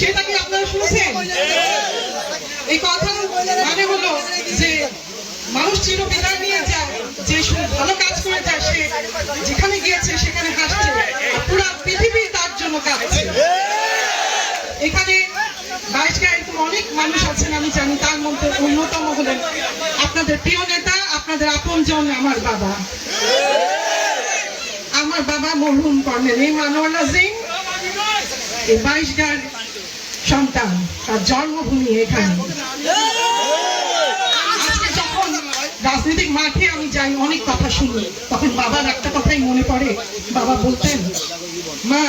সেটা কি আপনারা শুনছেন? এই কথা মানে হলো যে মানুষ চির বিদায় নিয়ে যায়, যে ভালো কাজ করে যায়, সে যেখানে গিয়েছে সেখানে হাসছে। পুরো পৃথিবী তার জন্য কাঁদছে। এখানে বাইশটা এরকম অনেক মানুষ আছেন, আমি জানি তার মধ্যে অন্যতম হলেন আপনাদের প্রিয় নেতা, আপনাদের আপনজন আমার বাবা। আমার বাবা মরহুম কর্নেল আজিম এই বাইশগার সন্তান, তার জন্মভূমি এখানে। রাজনৈতিক মাঠে আমি যাই, অনেক কথা শুনি। তখন বাবার একটা কথাই মনে পড়ে। বাবা বলতেন, মা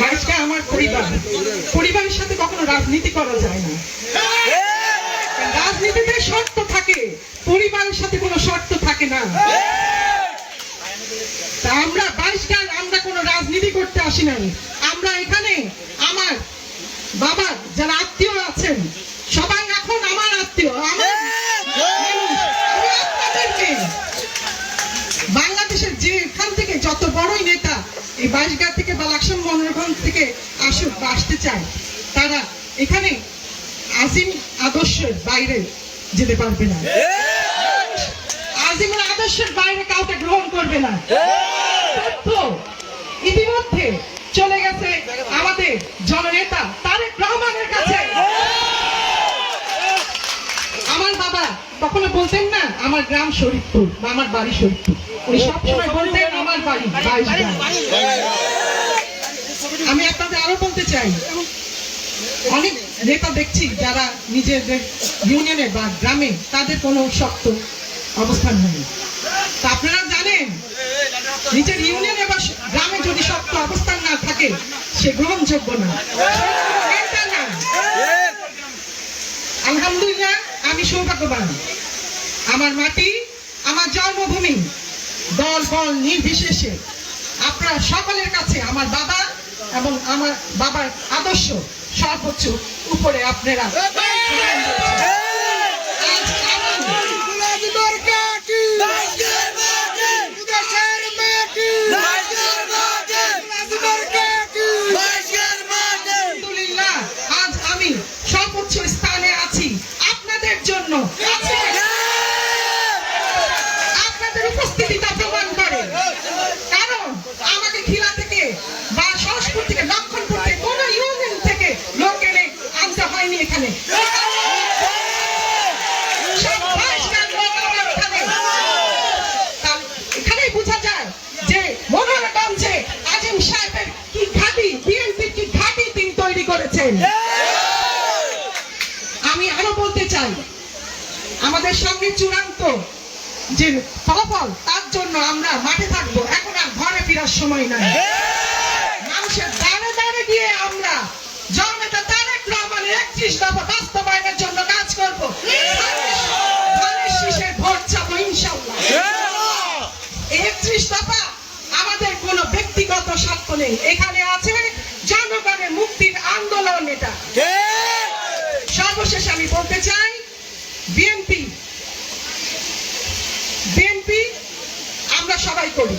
বাইশটা আমার পরিবার। পরিবারের সাথে কখনো রাজনীতি করা যায় না। রাজনীতিতে শর্ত থাকে। পরিবারের সাথে কোনো শর্ত থাকে না। তা আমরা বাইশ গান আমরা কোনো রাজনীতি করতে আসি নাই আমরা এখানে আমার বাবার যারা আত্মীয় আছেন সবাই এখন আমার আত্মীয় আমার। বাংলাদেশের যে এখান থেকে যত বড়ই নেতা এই বাইশগাঁ থেকে বা লাকসাম মনোরগঞ্জ থেকে আসুক বা আসতে চায় তারা এখানে আজিম আদর্শের বাইরে যেতে পারবে না আজিমের আদর্শের বাইরে কাউকে গ্রহণ করবে না। ইতিমধ্যে চলে গেছে আমাদের জননেতা তারেক রহমানের কাছে। আমার বাবা কখনো বলতেন না, আমার গ্রাম শরীফপুর বা আমার বাড়ি শরীফপুর। উনি সবসময় বলতেন, আমার বাড়ি আমি আপনাদের আরও বলতে চাই, অনেক নেতা দেখছি যারা নিজেদের ইউনিয়নে বা গ্রামে তাদের কোনো শক্ত অবস্থান নেই তা আপনারা জানেন, নিজের ইউনিয়নে বা গ্রামে যদি শক্ত অবস্থান না থাকে, সে গ্রহণযোগ্য না। আলহামদুলিল্লাহ, আমি সৌভাগ্যবান। আমার মাটি, আমার জন্মভূমি, দল বল নির্বিশেষে আপনারা সকলের কাছে আমার বাবা এবং আমার বাবার আদর্শ সর্বোচ্চ উপরে আপনারা আজ আমি আলহামদুলিল্লাহ আজ আমি সর্বোচ্চ স্থানে আছি আপনাদের জন্য আছে। আপনাদের উপস্থিতিটা প্রমাণ করে কারণ আমাকে খিলা থেকে বা সংস্কৃত থেকে লক্ষণপুর থেকে কোনো ইউনিয়ন থেকে লোক এনে আনতে হয়নি এখানে সব ভাষার লোক আমার এখানে। তা এখানেই বোঝা যায় যে মনোরগঞ্জে আজিম সাহেবের কি ঘাটি বিএনপির কি ঘাটি তিনি তৈরি করেছেন। আমি আরও বলতে চাই, আমাদের সঙ্গে চূড়ান্ত যে ফলাফল, তার জন্য আমরা মাঠে থাকব। এখন আর ঘরে ফেরার সময় নাই। মানুষের দাঁড়ে দাঁড়ে গিয়ে আমরা জননেতা তারেক রহমানের একত্রিশ দফা বাস্তবায়নের জন্য কাজ করব। ধানের ভোট চাবো ইনশাল্লাহ একত্রিশ দফা আমাদের কোনো ব্যক্তিগত স্বার্থ নেই। এখানে আছে জনগণের মুক্তির আন্দোলন এটা সর্বশেষ আমি বলতে চাই বিএনপি বিএনপি আমরা সবাই করি।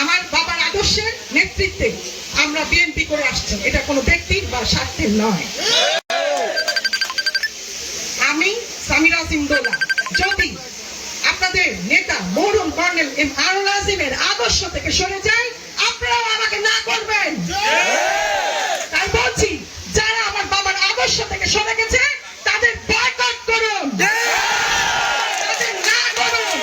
আমার বাবার আদর্শের নেতৃত্বে আমরা বিএনপি করে আসছি। এটা কোনো ব্যক্তির বা স্বার্থের নয়। আমি সামিরা সিমদোলা যদি আপনাদের নেতা মরুম কর্নেল এম আরুল আজিমের আদর্শ থেকে সরে যায়, আপনারাও আমাকে না করবেন তাই বলছি যারা আমার বাবার আদর্শ থেকে সরে গেছে তাদের বয়কট করুন তাদের না করুন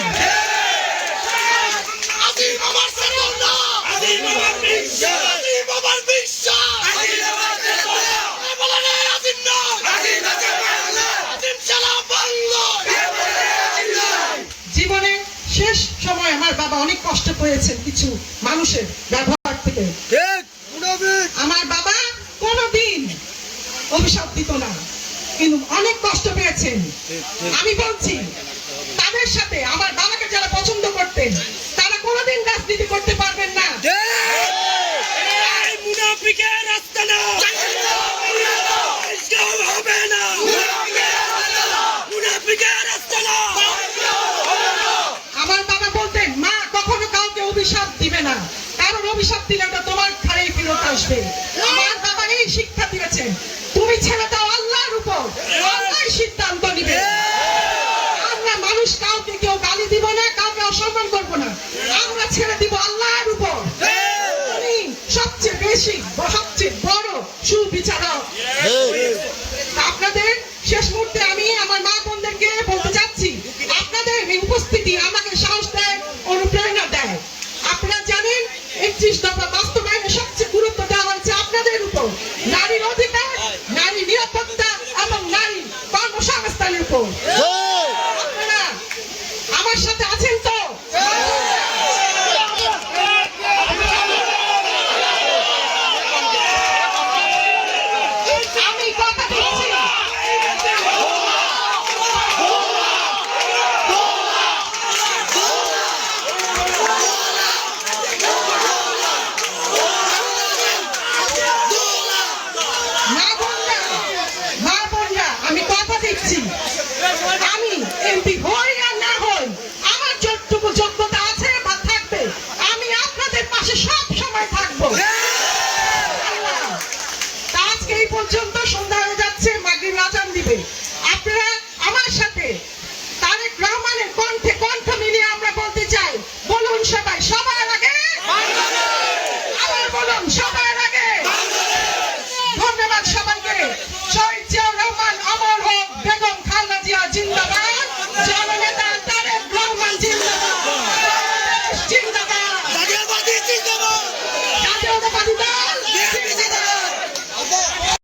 আজিম আমার সারোনা আজিম আমার বিশ্বাস আজিম আমার বিশ্বাস আজিম আমার বিশ্বাস বলে না আজিম না আজিম আছে বাংলা আজিম সালা বাংলা জীবনে শেষ সময় আমার বাবা অনেক কষ্ট পেয়েছেন কিছু মানুষের ব্যবহার থেকে। আমার বাবা কোনোদিন অভিশাপ দিত না কিন্তু অনেক কষ্ট পেয়েছেন। আমি বলছি তাদের সাথে আমার বাবাকে যারা পছন্দ করতেন তারা কোনোদিন রাজনীতি করতে পারবেন না। মুনাফিকের রাস্তা না আজকেও হবে না মুনাফিকের রাস্তা না আমার বাবা বলতেন মা কখনো কাউকে অভিশাপ দিবে না। কারণ অভিশাপ দিলে ওটা তোমার ঘাড়েই ফেরত আসবে। আমার বাবা এই শিক্ষা দিয়েছেন। তুমি ছেড়ে দাও আল্লাহর উপর। আল্লাহ সিদ্ধান্ত নিবে। আমরা মানুষ কাউকে কেউ গালি দিব না, কাউকে অসম্মান করব না। আমরা ছেড়ে দিব আল্লাহর উপর। সবচেয়ে বেশি সবচেয়ে বড় সুবিচারক। আপনাদের শেষ মুহূর্তে আমি আমার মা বোনদেরকে বলতে চাচ্ছি, আপনাদের উপস্থিতি আমাকে যাচ্ছে